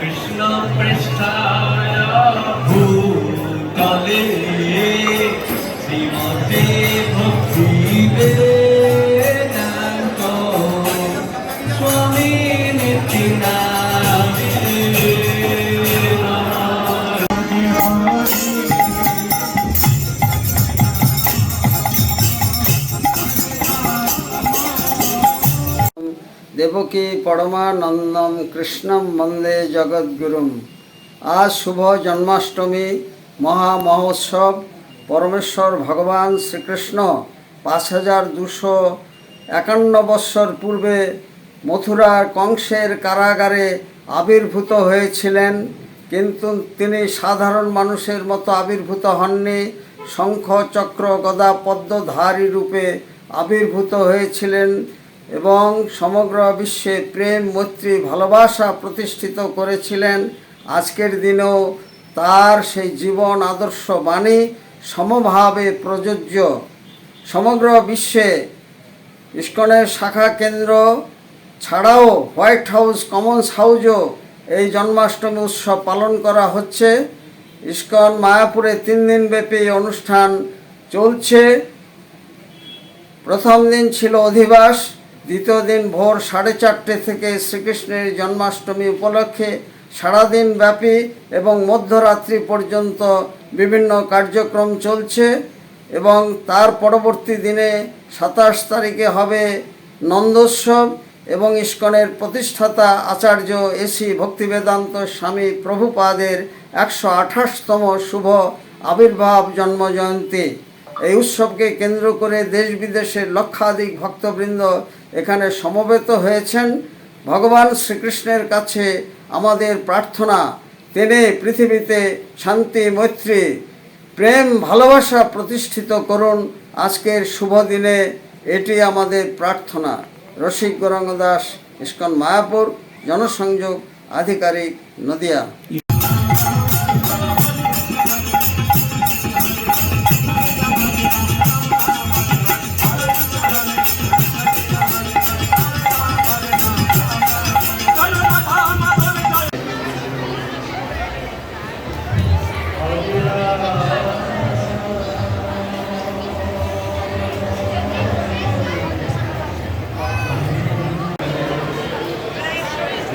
কৃষ্ণ পৃষ্ঠা দেবকী পরমানন্দম কৃষ্ণম বন্দে জগদ্গুরুম। আজ শুভ জন্মাষ্টমী, মহা মহোৎসব। পরমেশ্বর ভগবান শ্রীকৃষ্ণ পাঁচ হাজার দুশো একান্ন বৎসর পূর্বে মথুরার কংসের কারাগারে আবির্ভূত হয়েছিলেন, কিন্তু তিনি সাধারণ মানুষের মতো আবির্ভূত হননি। শঙ্খ চক্র গদা পদ্মধারী রূপে আবির্ভূত হয়েছিলেন। এবং সমগ্র বিশ্বে প্রেম, মৈত্রী, ভালোবাসা প্রতিষ্ঠিত করেছিলেন। আজকের দিনেও তার সেই জীবন আদর্শ বাণী সমভাবে প্রযোজ্য। সমগ্র বিশ্বে ইস্কনের শাখা কেন্দ্র ছাড়াও হোয়াইট হাউস কমন্স হাউজও এই জন্মাষ্টমী উৎসব পালন করা হচ্ছে। ইস্কন মায়াপুরে তিন দিন ব্যাপী অনুষ্ঠান চলছে। প্রথম দিন ছিল অধিবাস দ্বিতীয় দিন ভোর সাড়ে চারটে থেকে শ্রীকৃষ্ণের জন্মাষ্টমী উপলক্ষে সারাদিন ব্যাপী এবং মধ্যরাত্রি পর্যন্ত বিভিন্ন কার্যক্রম চলছে এবং তার পরবর্তী দিনে সাতাশ তারিখে হবে নন্দোৎসব এবং ইস্কনের প্রতিষ্ঠাতা আচার্য এসি ভক্তিবেদান্ত স্বামী প্রভুপাদের একশো আঠাশতম শুভ আবির্ভাব জন্মজয়ন্তী। এই উৎসবকে কেন্দ্র করে দেশ বিদেশের লক্ষাধিক ভক্তবৃন্দ এখানে সমবেত হয়েছেন। ভগবান শ্রীকৃষ্ণের কাছে আমাদের প্রার্থনা, তিনি পৃথিবীতে শান্তি, মৈত্রী, প্রেম, ভালোবাসা প্রতিষ্ঠিত করুন। আজকের শুভ দিনে এটি আমাদের প্রার্থনা। রসিক গৌরাঙ্গ দাস ইস্কন মায়াপুর, জনসংযোগ আধিকারিক নদিয়া।